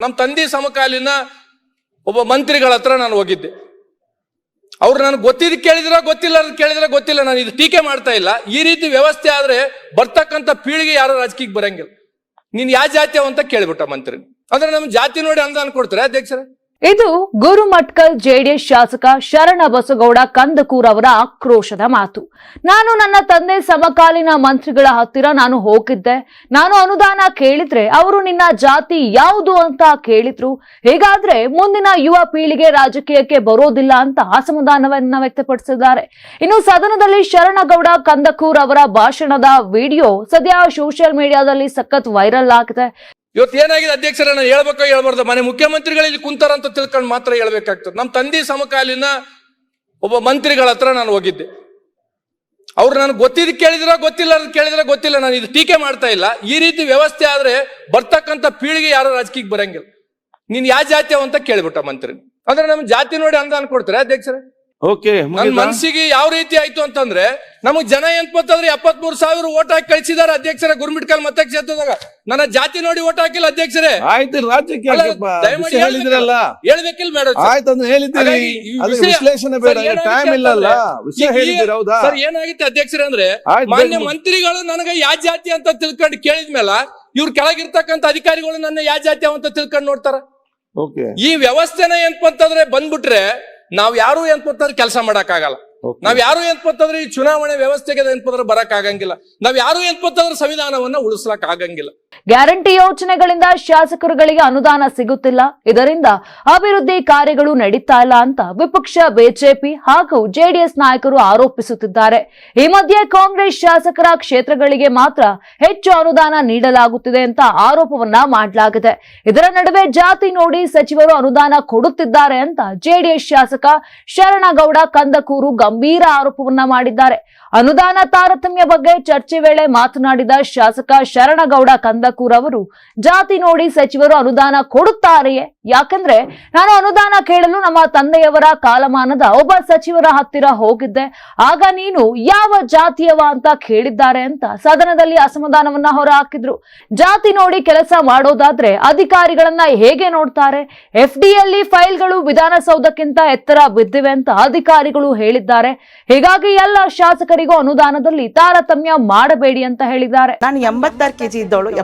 ನಮ್ಮ ತಂದೆ ಸಮಕಾಲೀನ ಒಬ್ಬ ಮಂತ್ರಿಗಳ ಹತ್ರ ನಾನು ಹೋಗಿದ್ದೆ. ಅವ್ರು ನನಗೆ ಗೊತ್ತಿದ್ ಕೇಳಿದ್ರ ಗೊತ್ತಿಲ್ಲ ಅಂತ ಕೇಳಿದ್ರ ಗೊತ್ತಿಲ್ಲ. ನಾನು ಇದು ಟೀಕೆ ಮಾಡ್ತಾ ಇಲ್ಲ. ಈ ರೀತಿ ವ್ಯವಸ್ಥೆ ಆದ್ರೆ ಬರ್ತಕ್ಕಂಥ ಪೀಳಿಗೆ ಯಾರು ರಾಜಕೀಯಕ್ಕೆ ಬರಂಗಿಲ್ಲ. ನೀನ್ ಯಾವ ಜಾತಿ ಅಂತ ಕೇಳಿಬಿಟ್ಟ ಮಂತ್ರಿ. ಅಂದ್ರೆ ನಮ್ಮ ಜಾತಿ ನೋಡಿ ಅನುದಾನ ಕೊಡ್ತಾರೆ, ಅಧ್ಯಕ್ಷರೇ? ಇದು ಗುರುಮಟ್ಕಲ್ ಜೆಡಿಎಸ್ ಶಾಸಕ ಶರಣ ಬಸಗೌಡ ಕಂದಕೂರ್ ಅವರ ಆಕ್ರೋಶದ ಮಾತು. ನಾನು ನನ್ನ ತಂದೆ ಸಮಕಾಲೀನ ಮಂತ್ರಿಗಳ ಹತ್ತಿರ ನಾನು ಹೋಗಿದ್ದೆ. ನಾನು ಅನುದಾನ ಕೇಳಿದ್ರೆ ಅವರು ನಿನ್ನ ಜಾತಿ ಯಾವುದು ಅಂತ ಕೇಳಿದ್ರು. ಹೀಗಾದ್ರೆ ಮುಂದಿನ ಯುವ ಪೀಳಿಗೆ ರಾಜಕೀಯಕ್ಕೆ ಬರೋದಿಲ್ಲ ಅಂತ ಅಸಮಾಧಾನವನ್ನ ವ್ಯಕ್ತಪಡಿಸಿದ್ದಾರೆ. ಇನ್ನು ಸದನದಲ್ಲಿ ಶರಣಗೌಡ ಕಂದಕೂರ್ ಅವರ ಭಾಷಣದ ವಿಡಿಯೋ ಸದ್ಯ ಸೋಷಿಯಲ್ ಮೀಡಿಯಾದಲ್ಲಿ ಸಖತ್ ವೈರಲ್ ಆಗಿದೆ. ಇವತ್ತು ಏನಾಗಿದೆ ಅಧ್ಯಕ್ಷರ ನಾನು ಹೇಳ್ಬೇಕೋ ಹೇಳ್ಬಾರ್ದು. ಮನೆ ಮುಖ್ಯಮಂತ್ರಿಗಳು ಇಲ್ಲಿ ಕುಂತಾರ ಅಂತ ತಿಳ್ಕೊಂಡು ಮಾತ್ರ ಹೇಳ್ಬೇಕಾಗ್ತದೆ. ನಮ್ಮ ತಂದೆ ಸಮಕಾಲೀನ ಒಬ್ಬ ಮಂತ್ರಿಗಳ ಹತ್ರ ನಾನು ಹೋಗಿದ್ದೆ. ಅವ್ರು ನನಗೆ ಗೊತ್ತಿದ್ದು ಕೇಳಿದ್ರ ಗೊತ್ತಿಲ್ಲ ಅಂತ ಕೇಳಿದ್ರೆ ಗೊತ್ತಿಲ್ಲ. ನಾನು ಇದು ಟೀಕೆ ಮಾಡ್ತಾ ಇಲ್ಲ. ಈ ರೀತಿ ವ್ಯವಸ್ಥೆ ಆದ್ರೆ ಬರ್ತಕ್ಕಂಥ ಪೀಳಿಗೆ ಯಾರು ರಾಜಕೀಯಕ್ಕೆ ಬರಂಗಿಲ್ಲ. ನೀನ್ ಯಾವ ಜಾತಿ ಅಂತ ಕೇಳಿಬಿಟ್ಟ ಮಂತ್ರಿ. ಅಂದ್ರೆ ನಮ್ಮ ಜಾತಿ ನೋಡಿ ಅನುದಾನ ಕೊಡ್ತಾರೆ ಅಧ್ಯಕ್ಷರೇ? ಓಕೆ ನನ್ ಮನ್ಸಿಗೆ ಯಾವ ರೀತಿ ಆಯ್ತು ಅಂತಂದ್ರೆ ನಮಗ್ ಜನ ಏನ್ಪತ್ತಂದ್ರೆ ಎಪ್ಪತ್ ಮೂರ್ ಸಾವಿರ ಓಟ್ ಹಾಕಿ ಕಳಿಸಿದಾರೆ ಅಧ್ಯಕ್ಷರ ಗುರುಮಿಟ್ಕಲ್ ಮತಕ್ಷೇತ್ರದಾಗ ನನ್ನ ಜಾತಿ ನೋಡಿ ಓಟ್ ಹಾಕಿಲ್ಲ ಅಧ್ಯಕ್ಷರೇ. ಆಯ್ತು ರಾಜ್ಯಕ್ಕೆ ಹೇಳಿದ್ರಲ್ಲ. ಹೇಳ್ಬೇಕಿಲ್ಲ. ಮೇಡಮ್ ಆಯ್ತು ಅಂದ್ರೆ ಹೇಳಿದ್ದೀರಿ. ವಿಶ್ಲೇಷಣೆ ಬೇಡ ಟೈಮ್ ಇಲ್ಲಲ್ಲ ವಿಷಯ ಈಗ- ಹೌದಾ? ಸರ್ ಏನಾಗಿತ್ತು ಅಧ್ಯಕ್ಷರೇ ಅಂದ್ರೆ ಮಾನ್ಯ. ಮಂತ್ರಿಗಳು ನನಗೆ ಯಾವ ಜಾತಿ ಅಂತ ತಿಳ್ಕೊಂಡು ಕೇಳಿದ್ಮೇಲೆ ಇವ್ರ ಕೆಳಗಿರ್ತಕ್ಕಂಥ ಅಧಿಕಾರಿಗಳು ನನ್ನ ಯಾವ ಜಾತಿ ಅಂತ ತಿಳ್ಕೊಂಡು ನೋಡ್ತಾರ. ಓಕೆ ಈ ವ್ಯವಸ್ಥೆನ ಏನಪ್ಪ ಅಂತಂದ್ರೆ ಬಂದ್ಬಿಟ್ರೆ ನಾವ್ ಯಾರು ಎಂತ ಮಾಡ್ತಾರೆ ಕೆಲಸ ಮಾಡಕ್ ಆಗಲ್ಲ ನಾವ್ ಯಾರು ಎಂತ ಅಂತಂದ್ರೆ ಈ ಚುನಾವಣೆ ವ್ಯವಸ್ಥೆಗೆ ಎಂತ ಅಂದ್ರೆ ಬರಕ್ ಆಗಂಗಿಲ್ಲ ನಾವ್ ಯಾರು ಎಂತ ಅಂತಂದ್ರೆ ಸಂವಿಧಾನವನ್ನ ಉಳಿಸ್ಲಕ್ ಆಗಂಗಿಲ್ಲ ಗ್ಯಾರಂಟಿ ಯೋಜನೆಗಳಿಂದ ಶಾಸಕರುಗಳಿಗೆ ಅನುದಾನ ಸಿಗುತ್ತಿಲ್ಲ. ಇದರಿಂದ ಅಭಿವೃದ್ಧಿ ಕಾರ್ಯಗಳು ನಡೀತಾ ಇಲ್ಲ ಅಂತ ವಿಪಕ್ಷ ಬಿಜೆಪಿ ಹಾಗೂ ಜೆಡಿಎಸ್ ನಾಯಕರು ಆರೋಪಿಸುತ್ತಿದ್ದಾರೆ. ಈ ಮಧ್ಯೆ ಕಾಂಗ್ರೆಸ್ ಶಾಸಕರ ಕ್ಷೇತ್ರಗಳಿಗೆ ಮಾತ್ರ ಹೆಚ್ಚು ಅನುದಾನ ನೀಡಲಾಗುತ್ತಿದೆ ಅಂತ ಆರೋಪವನ್ನ ಮಾಡಲಾಗಿದೆ. ಇದರ ನಡುವೆ ಜಾತಿ ನೋಡಿ ಸಚಿವರು ಅನುದಾನ ಕೊಡುತ್ತಿದ್ದಾರೆ ಅಂತ ಜೆಡಿಎಸ್ ಶಾಸಕ ಶರಣಗೌಡ ಕಂದಕೂರು ಗಂಭೀರ ಆರೋಪವನ್ನ ಮಾಡಿದ್ದಾರೆ. ಅನುದಾನ ತಾರತಮ್ಯ ಬಗ್ಗೆ ಚರ್ಚೆ ವೇಳೆ ಮಾತನಾಡಿದ ಶಾಸಕ ಶರಣಗೌಡ ಕಂದಕೂರ್ ಅವರು, ಜಾತಿ ನೋಡಿ ಸಚಿವರು ಅನುದಾನ ಕೊಡುತ್ತಾರೆಯೇ? ಯಾಕಂದ್ರೆ ನಾನು ಅನುದಾನ ಕೇಳಲು ನಮ್ಮ ತಂದೆಯವರ ಕಾಲಮಾನದ ಒಬ್ಬ ಸಚಿವರ ಹತ್ತಿರ ಹೋಗಿದ್ದೆ. ಆಗ ನೀನು ಯಾವ ಜಾತಿಯವ ಅಂತ ಕೇಳಿದ್ದಾರೆ ಅಂತ ಸದನದಲ್ಲಿ ಅಸಮಾಧಾನವನ್ನ ಹೊರಹಾಕಿದ್ರು. ಜಾತಿ ನೋಡಿ ಕೆಲಸ ಮಾಡೋದಾದ್ರೆ ಅಧಿಕಾರಿಗಳನ್ನ ಹೇಗೆ ನೋಡ್ತಾರೆ? ಎಫ್ ಡಿಯಲ್ಲಿ ಫೈಲ್ಗಳು ವಿಧಾನಸೌಧಕ್ಕಿಂತ ಎತ್ತರ ಬಿದ್ದಿವೆ ಅಂತ ಅಧಿಕಾರಿಗಳು ಹೇಳಿದ್ದಾರೆ. ಹೀಗಾಗಿ ಎಲ್ಲ ಶಾಸಕರಿಗೂ ಅನುದಾನದಲ್ಲಿ ತಾರತಮ್ಯ ಮಾಡಬೇಡಿ ಅಂತ ಹೇಳಿದ್ದಾರೆ. ನಾನು ಎಂಬತ್ತಾರು ಕೆಜಿ ಇದ್ದವಳು